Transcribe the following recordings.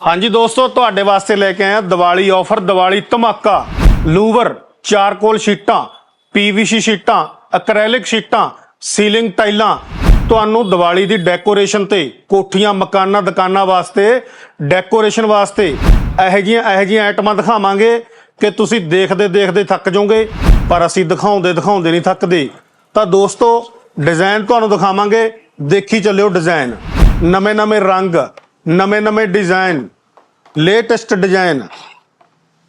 ਹਾਂਜੀ ਦੋਸਤੋ, ਤੁਹਾਡੇ ਵਾਸਤੇ ਲੈ ਕੇ ਆਇਆ ਦੀਵਾਲੀ ਆਫਰ, ਦੀਵਾਲੀ ਧਮਾਕਾ। ਲੂਵਰ, ਚਾਰਕੋਲ ਸ਼ੀਟਾਂ, ਪੀਵੀਸੀ ਸ਼ੀਟਾਂ ਐਕ੍ਰੈਲਿਕ ਸ਼ੀਟਾਂ, ਸੀਲਿੰਗ ਟਾਈਲਾਂ। ਤੁਹਾਨੂੰ ਦੀਵਾਲੀ ਦੀ ਡੈਕੋਰੇਸ਼ਨ ਤੇ ਕੋਠੀਆਂ, ਮਕਾਨਾਂ, ਦੁਕਾਨਾਂ ਵਾਸਤੇ, ਡੈਕੋਰੇਸ਼ਨ ਵਾਸਤੇ ਇਹੋ ਜਿਹੀਆਂ ਇਹੋ ਜਿਹੀਆਂ ਆਈਟਮਾਂ ਦਿਖਾਵਾਂਗੇ ਕਿ ਤੁਸੀਂ ਦੇਖਦੇ ਦੇਖਦੇ ਥੱਕ ਜਾਓਗੇ, ਪਰ ਅਸੀਂ ਦਿਖਾਉਂਦੇ ਦਿਖਾਉਂਦੇ ਨਹੀਂ ਥੱਕਦੇ। ਤਾਂ ਦੋਸਤੋ, ਡਿਜ਼ਾਈਨ ਤੁਹਾਨੂੰ ਦਿਖਾਵਾਂਗੇ। ਦੇਖੀ ਚੱਲਿਓ ਡਿਜ਼ਾਈਨ। ਨਵੇਂ ਨਵੇਂ ਰੰਗ ਨਵੇਂ ਨਵੇਂ ਡਿਜ਼ਾਈਨ ਲੇਟੈਸਟ ਡਿਜ਼ਾਈਨ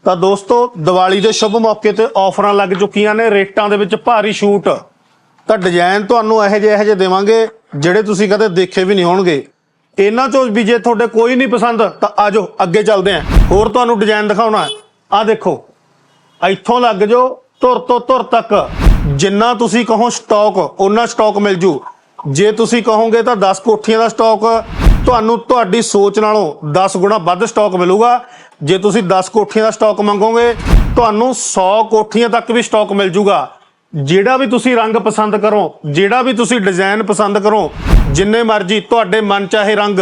ਤਾਂ ਦੋਸਤੋ, ਦੀਵਾਲੀ ਦੇ ਸ਼ੁਭ ਮੌਕੇ ਤੇ ਆਫਰਾਂ ਲੱਗ ਚੁੱਕੀਆਂ ਨੇ, ਰੇਟਾਂ ਦੇ ਵਿੱਚ ਭਾਰੀ ਛੂਟ। ਤਾਂ ਡਿਜ਼ਾਈਨ ਤੁਹਾਨੂੰ ਇਹੋ ਜਿਹੇ ਇਹੋ ਜਿਹੇ ਦੇਵਾਂਗੇ, ਜਿਹੜੇ ਤੁਸੀਂ ਕਦੇ ਦੇਖੇ ਵੀ ਨਹੀਂ ਹੋਣਗੇ। ਇਹਨਾਂ ਚੋਂ ਵੀ ਜੇ ਤੁਹਾਡੇ ਕੋਈ ਨਹੀਂ ਪਸੰਦ, ਤਾਂ ਆਜੋ, ਅੱਗੇ ਚੱਲਦੇ ਆਂ ਹੋਰ ਤੁਹਾਨੂੰ ਡਿਜ਼ਾਈਨ ਦਿਖਾਉਣਾ ਆ ਦੇਖੋ, ਇੱਥੋਂ ਲੱਗ ਜਾਓ, ਧੁਰ ਤੋਂ ਧੁਰ ਤੱਕ। ਜਿੰਨਾ ਤੁਸੀਂ ਕਹੋ ਸਟਾਕ ਉਹਨਾਂ ਸਟਾਕ ਮਿਲ ਜੂ। ਜੇ ਤੁਸੀਂ ਕਹੋਗੇ ਤਾਂ 10 ਕੋਠੀਆਂ ਦਾ ਸਟਾਕ ਤੁਹਾਨੂੰ ਤੁਹਾਡੀ ਸੋਚ ਨਾਲੋਂ 10 ਗੁਣਾ ਵੱਧ ਸਟਾਕ ਮਿਲੂਗਾ। ਜੇ ਤੁਸੀਂ 10 ਕੋਠੀਆਂ ਦਾ ਸਟਾਕ ਮੰਗੋਗੇ, ਤੁਹਾਨੂੰ 100 ਕੋਠੀਆਂ ਤੱਕ ਵੀ ਸਟਾਕ ਮਿਲ ਜੂਗਾ। ਜਿਹੜਾ ਵੀ ਤੁਸੀਂ ਰੰਗ ਪਸੰਦ ਕਰੋ, ਜਿਹੜਾ ਵੀ ਤੁਸੀਂ ਡਿਜ਼ਾਈਨ ਪਸੰਦ ਕਰੋ, ਜਿੰਨੇ ਮਰਜ਼ੀ ਤੁਹਾਡੇ ਮਨ ਚਾਹੇ ਰੰਗ,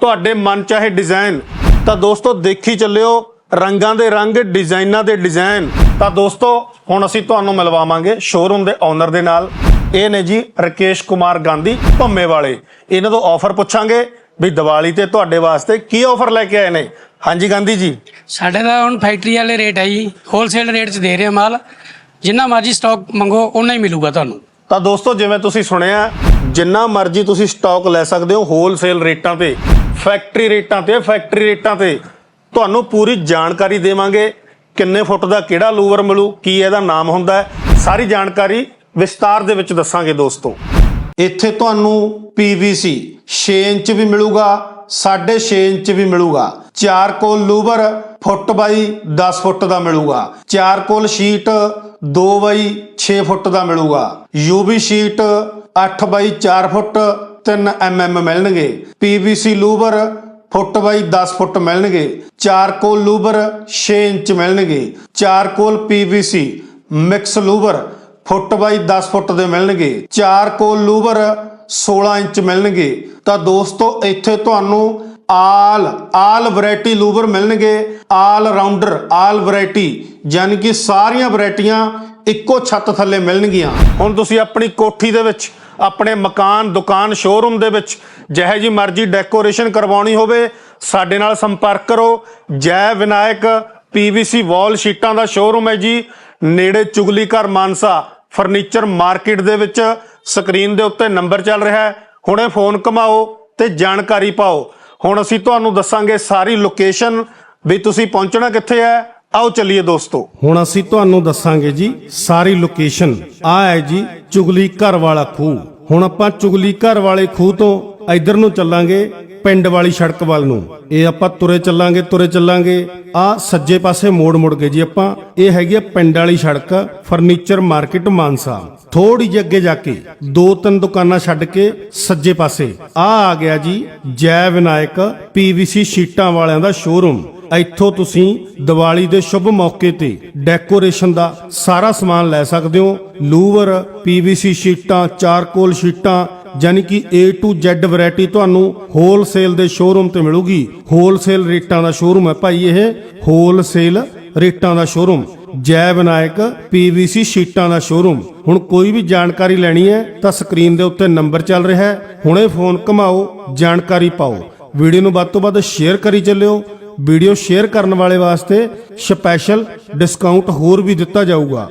ਤੁਹਾਡੇ ਮਨ ਚਾਹੇ ਡਿਜ਼ਾਈਨ ਤਾਂ ਦੋਸਤੋ ਦੇਖੀ ਚੱਲਿਓ, ਰੰਗਾਂ ਦੇ ਰੰਗ ਡਿਜ਼ਾਈਨਾਂ ਦੇ ਡਿਜ਼ਾਈਨ ਤਾਂ ਦੋਸਤੋ, ਹੁਣ ਅਸੀਂ ਤੁਹਾਨੂੰ ਮਿਲਵਾਵਾਂਗੇ ਸ਼ੋਰੂਮ ਦੇ ਓਨਰ ਦੇ ਨਾਲ। ਇਹ ਨੇ ਜੀ ਰਕੇਸ਼ ਕੁਮਾਰ ਗਾਂਧੀ, ਭੰਮੇ ਵਾਲੇ। ਇਹਨਾਂ ਤੋਂ ਆਫਰ ਪੁੱਛਾਂਗੇ। ਵੀ ਦੀਵਾਲੀ ਤੇ ਤੁਹਾਡੇ ਵਾਸਤੇ ਕੀ ਆਫਰ ਲੈ ਕੇ ਆਏ ਨੇ? ਹਾਂਜੀ ਗਾਂਧੀ ਜੀ। ਸਾਡੇ ਦਾ ਹੁਣ ਫੈਕਟਰੀ ਵਾਲੇ ਰੇਟ ਹੈ ਜੀ ਹੋਲਸੇਲ ਰੇਟ 'ਚ ਦੇ ਰਹੇ ਹਾਂ ਮਾਲ। ਜਿੰਨਾ ਮਰਜ਼ੀ ਸਟਾਕ ਮੰਗੋ ਉਨਾ ਹੀ ਮਿਲੂਗਾ ਤੁਹਾਨੂੰ। ਤਾਂ ਦੋਸਤੋ ਜਿਵੇਂ ਤੁਸੀਂ ਸੁਣਿਆ ਜਿੰਨਾ ਮਰਜ਼ੀ ਤੁਸੀਂ ਸਟਾਕ ਲੈ ਸਕਦੇ ਹੋ ਹੋਲਸੇਲ ਰੇਟਾਂ ਤੇ ਫੈਕਟਰੀ ਰੇਟਾਂ ਤੇ ਫੈਕਟਰੀ ਰੇਟਾਂ ਤੇ। ਤੁਹਾਨੂੰ ਪੂਰੀ ਜਾਣਕਾਰੀ ਦੇਵਾਂਗੇ ਕਿੰਨੇ ਫੁੱਟ ਦਾ ਕਿਹੜਾ ਲੂਵਰ ਮਿਲੂ ਕੀ ਇਹਦਾ ਨਾਮ ਹੁੰਦਾ ਹੈ। ਸਾਰੀ ਜਾਣਕਾਰੀ ਵਿਸਤਾਰ ਦੇ ਵਿੱਚ ਦੱਸਾਂਗੇ ਦੋਸਤੋ। ਇੱਥੇ ਤੁਹਾਨੂੰ PVC 6 ਇੰਚ ਵੀ ਮਿਲੂਗਾ 6.5 ਇੰਚ ਵੀ ਮਿਲੂਗਾ। ਚਾਰਕੋਲ ਲੂਬਰ ਫੁੱਟ ਬਾਈ 10 ਫੁੱਟ ਦਾ ਮਿਲੂਗਾ। ਚਾਰਕੋਲ ਸ਼ੀਟ 2 ਬਾਈ 6 ਫੁੱਟ ਦਾ ਮਿਲੂਗਾ। UV sheet 8 by 4 foot 3 mm ਮਿਲਣਗੇ। PVC ਲੂਬਰ ਫੁੱਟ ਬਾਈ 10 ਫੁੱਟ ਮਿਲਣਗੇ। ਚਾਰਕੋਲ ਲੂਬਰ 6 ਇੰਚ ਮਿਲਣਗੇ। ਚਾਰਕੋਲ PVC ਮਿਕਸ ਲੂਬਰ ਫੁੱਟ ਬਾਈ 10 ਫੁੱਟ ਦੇ ਮਿਲਣਗੇ। ਚਾਰਕੋਲ ਲੂਵਰ 16 ਇੰਚ ਮਿਲਣਗੇ। ਤਾਂ ਦੋਸਤੋ, ਇੱਥੇ ਤੁਹਾਨੂੰ ਆਲ ਆਲ ਵੈਰਾਈਟੀ ਲੂਵਰ ਮਿਲਣਗੇ। ਆਲ ਰਾਉਂਡਰ ਆਲ ਵੈਰਾਈਟੀ, ਯਾਨੀ ਕਿ ਸਾਰੀਆਂ ਵੈਰਾਈਟੀਆਂ ਇੱਕੋ ਛੱਤ ਥੱਲੇ ਮਿਲਣਗੀਆਂ। ਹੁਣ ਤੁਸੀਂ ਆਪਣੀ ਕੋਠੀ ਦੇ ਵਿੱਚ, ਆਪਣੇ ਮਕਾਨ, ਦੁਕਾਨ ਸ਼ੋਰੂਮ ਦੇ ਵਿੱਚ ਜਿਹੇ ਜੀ ਮਰਜ਼ੀ ਡੈਕੋਰੇਸ਼ਨ ਕਰਵਾਉਣੀ ਹੋਵੇ, ਸਾਡੇ ਨਾਲ ਸੰਪਰਕ ਕਰੋ। ਜੈ ਵਿਨਾਇਕ ਪੀਵੀਸੀ ਵਾਲ ਸ਼ੀਟਾਂ ਦਾ ਸ਼ੋਰੂਮ ਹੈ ਜੀ। ਨੇੜੇ ਚੁਗਲੀ ਘਰ ਮਾਨਸਾ। ਫਰਨੀਚਰ ਮਾਰਕੀਟ ਦੇ ਵਿੱਚ ਸਕਰੀਨ ਦੇ ਉੱਤੇ ਨੰਬਰ ਚੱਲ ਰਿਹਾ ਹੈ। ਹੁਣੇ ਫੋਨ ਘਮਾਓ ਤੇ ਜਾਣਕਾਰੀ ਪਾਓ। ਹੁਣ ਅਸੀਂ ਤੁਹਾਨੂੰ ਦੱਸਾਂਗੇ ਸਾਰੀ ਲੋਕੇਸ਼ਨ ਵੀ ਤੁਸੀਂ ਪਹੁੰਚਣਾ ਕਿੱਥੇ ਹੈ। ਆਓ ਚੱਲੀਏ ਦੋਸਤੋ। ਹੁਣ ਅਸੀਂ ਤੁਹਾਨੂੰ ਦੱਸਾਂਗੇ ਜੀ ਸਾਰੀ ਲੋਕੇਸ਼ਨ। ਆ ਹੈ ਜੀ ਚੁਗਲੀ ਘਰ ਵਾਲਾ ਖੂਹ। ਹੁਣ ਆਪਾਂ ਚੁਗਲੀ ਘਰ ਵਾਲੇ ਖੂਹ ਤੋਂ ਇੱਧਰ ਨੂੰ ਚੱਲਾਂਗੇ। ਪਿੰਡ ਵਾਲੀ ਸੜਕ ਵੱਲ ਨੂੰ। ਇਹ ਆਪਾਂ ਤੁਰੇ ਚੱਲਾਂਗੇ ਤੁਰੇ ਚੱਲਾਂਗੇ। ਆ ਸੱਜੇ ਪਾਸੇ ਮੋੜ ਮੁੜ ਕੇ ਜੀ ਆਪਾਂ। ਇਹ ਹੈਗੀ ਆ ਪਿੰਡ ਵਾਲੀ ਸੜਕ, ਫਰਨੀਚਰ ਮਾਰਕੀਟ ਮਾਨਸਾ। ਥੋੜੀ ਜਿਹੀ ਅੱਗੇ ਜਾ ਕੇ ਦੋ ਤਿੰਨ ਦੁਕਾਨਾਂ ਛੱਡ ਕੇ ਸੱਜੇ ਪਾਸੇ। ਆ ਆ ਗਿਆ ਜੀ ਜੈ ਵਿਨਾਇਕ ਪੀਵੀਸੀ ਸ਼ੀਟਾਂ ਵਾਲਿਆਂ ਦਾ ਸ਼ੋਰੂਮ ਇੱਥੋਂ ਤੁਸੀਂ ਦੀਵਾਲੀ ਦੇ ਸ਼ੁਭ ਮੌਕੇ ਤੇ ਡੈਕੋਰੇਸ਼ਨ ਦਾ ਸਾਰਾ ਸਮਾਨ ਲੈ ਸਕਦੇ ਹੋ। ਲੂਵਰ ਪੀਵੀਸੀ ਸ਼ੀਟਾਂ, ਚਾਰਕੋਲ ਸ਼ੀਟਾਂ ਯਾਨੀ ਕਿ A to Z ਵੈਰਾਈਟੀ ਤੁਹਾਨੂੰ ਹੋਲਸੇਲ ਦੇ ਸ਼ੋਰੂਮ ਤੇ ਮਿਲੂਗੀ। ਹੋਲਸੇਲ ਰੇਟਾਂ ਦਾ ਸ਼ੋਰੂਮ ਹੈ ਭਾਈ ਇਹ। ਹੋਲਸੇਲ ਰੇਟਾਂ ਦਾ ਸ਼ੋਰੂਮ ਜੈ ਵਿਨਾਇਕ ਪੀਵੀਸੀ ਸ਼ੀਟਾਂ ਦਾ ਸ਼ੋਰੂਮ ਹੁਣ ਕੋਈ ਵੀ ਜਾਣਕਾਰੀ ਲੈਣੀ ਹੈ ਤਾਂ ਸਕਰੀਨ ਦੇ ਉੱਤੇ ਨੰਬਰ ਚੱਲ ਰਿਹਾ ਹੈ। ਹੁਣੇ ਫੋਨ ਘਮਾਓ, ਜਾਣਕਾਰੀ ਪਾਓ। ਵੀਡੀਓ ਨੂੰ ਵੱਧ ਤੋਂ ਵੱਧ ਸ਼ੇਅਰ ਕਰੀ ਚੱਲਿਓ। ਵੀਡੀਓ ਸ਼ੇਅਰ ਕਰਨ ਵਾਲੇ ਵਾਸਤੇ ਸਪੈਸ਼ਲ ਡਿਸਕਾਊਂਟ ਹੋਰ ਵੀ ਦਿੱਤਾ ਜਾਊਗਾ।